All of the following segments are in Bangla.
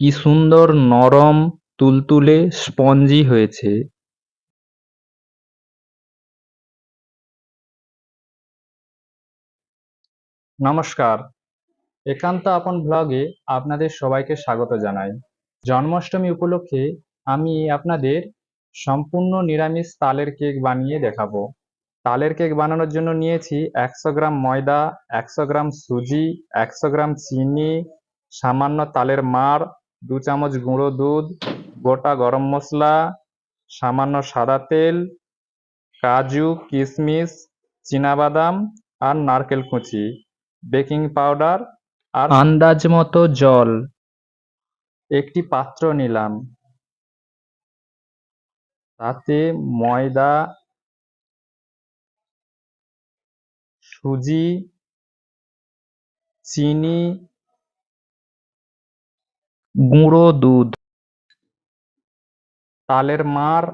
কি সুন্দর নরম, তুলতুলে স্পঞ্জি হয়েছে। নমস্কার। একান্ত আপন ব্লগে আপনাদের সবাইকে স্বাগত জানাই। জন্মাষ্টমী উপলক্ষে আমি আপনাদের সম্পূর্ণ নিরামিষ তালের কেক বানিয়ে দেখাবো। তালের কেক বানানোর জন্য নিয়েছি একশো গ্রাম ময়দা, একশো গ্রাম সুজি, একশো গ্রাম চিনি, সামান্য তালের মাড় দু চামচ গুঁড়ো দুধ গোটা গরম মশলা সামান্য সাদা তেল কাজু কিশমিশ বাদাম আর নারকেল কুচি বেকিং পাউডার আর আন্দাজ মতো জল। একটি পাত্র নিলাম। তাতে ময়দা সুজি চিনি গুঁড়ো দুধ তালের মাড়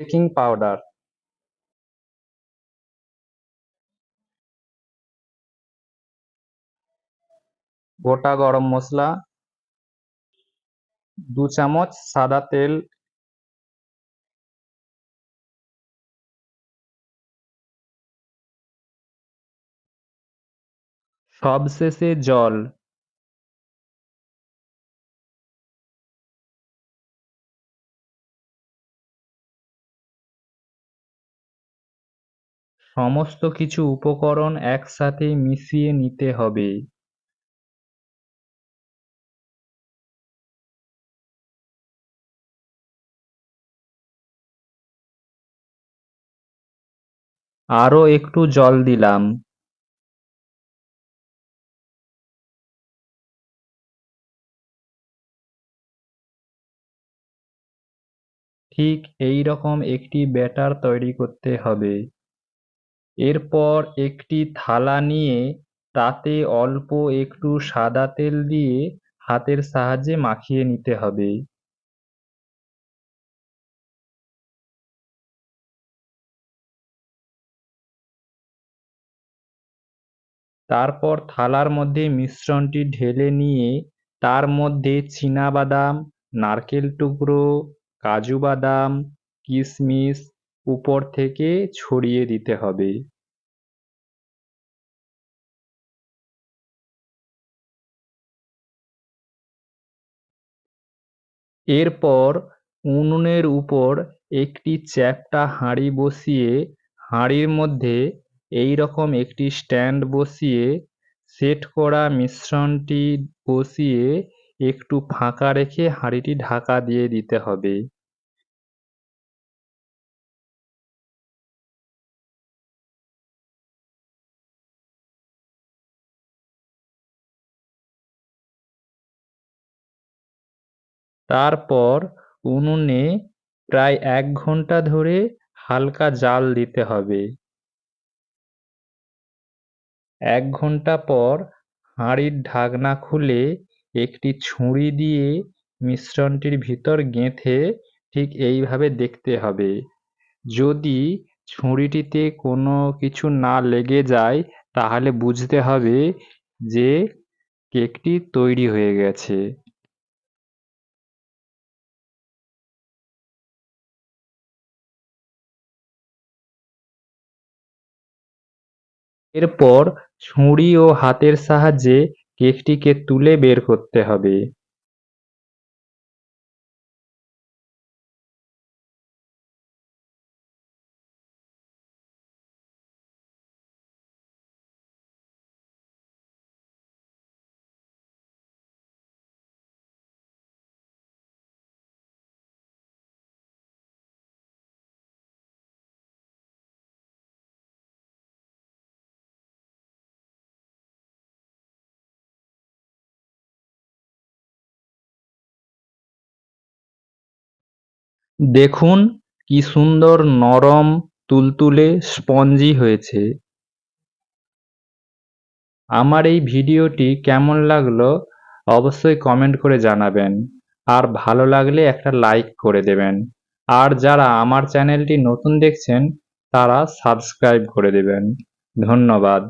বেকিং পাউডার। গোটা গরম মশলা দু চামচ সাদা তেল সবশেষে জল। সমস্ত কিছু উপকরণ একসাথে মিশিয়ে নিতে হবে। আরও একটু জল দিলাম। ঠিক এই রকম একটি ব্যাটার তৈরি করতে হবে। এরপর একটি থালা নিয়ে তাতে অল্প একটু সাদা তেল দিয়ে হাতের সাহায্যে মাখিয়ে নিতে হবে। তারপর থালার মধ্যে মিশ্রণটি ঢেলে নিয়ে তার মধ্যে বাদাম নারকেল টুকরো কাজু বাদাম কিশমিশ উপর থেকে ছড়িয়ে দিতে হবে। এরপর উনুনের উপর একটি চ্যাপ্টা হাঁড়ি বসিয়ে, হাঁড়ির মধ্যে এই রকম একটি স্ট্যান্ড বসিয়ে, সেট করা মিশ্রণটি বসিয়ে একটু ফাঁকা রেখে হাঁড়িটি ঢাকা দিয়ে দিতে হবে। তারপর উনুনে প্রায় এক ঘণ্টা ধরে হালকা জাল দিতে হবে। এক ঘণ্টা পর হাঁড়ির ঢাকনা খুলে একটি ছুরি দিয়ে মিশ্রণটির ভিতর গেঁথে ঠিক এইভাবে দেখতে হবে। যদি ছুরিটিতে কোনো কিছু না লেগে যায়, তাহলে বুঝতে হবে যে কেকটি তৈরি হয়ে গেছে। এরপর ছুরি ও হাতের সাহায্যে কেকটিকে তুলে বের করতে হবে। দেখুন কি সুন্দর নরম তুলতুলে স্পঞ্জি হয়েছে। আমার এই ভিডিওটি কেমন লাগল অবশ্যই কমেন্ট করে জানাবেন। আর ভালো লাগলে একটা লাইক করে দেবেন। আর যারা আমার চ্যানেলটি নতুন দেখছেন, তারা সাবস্ক্রাইব করে দেবেন। ধন্যবাদ।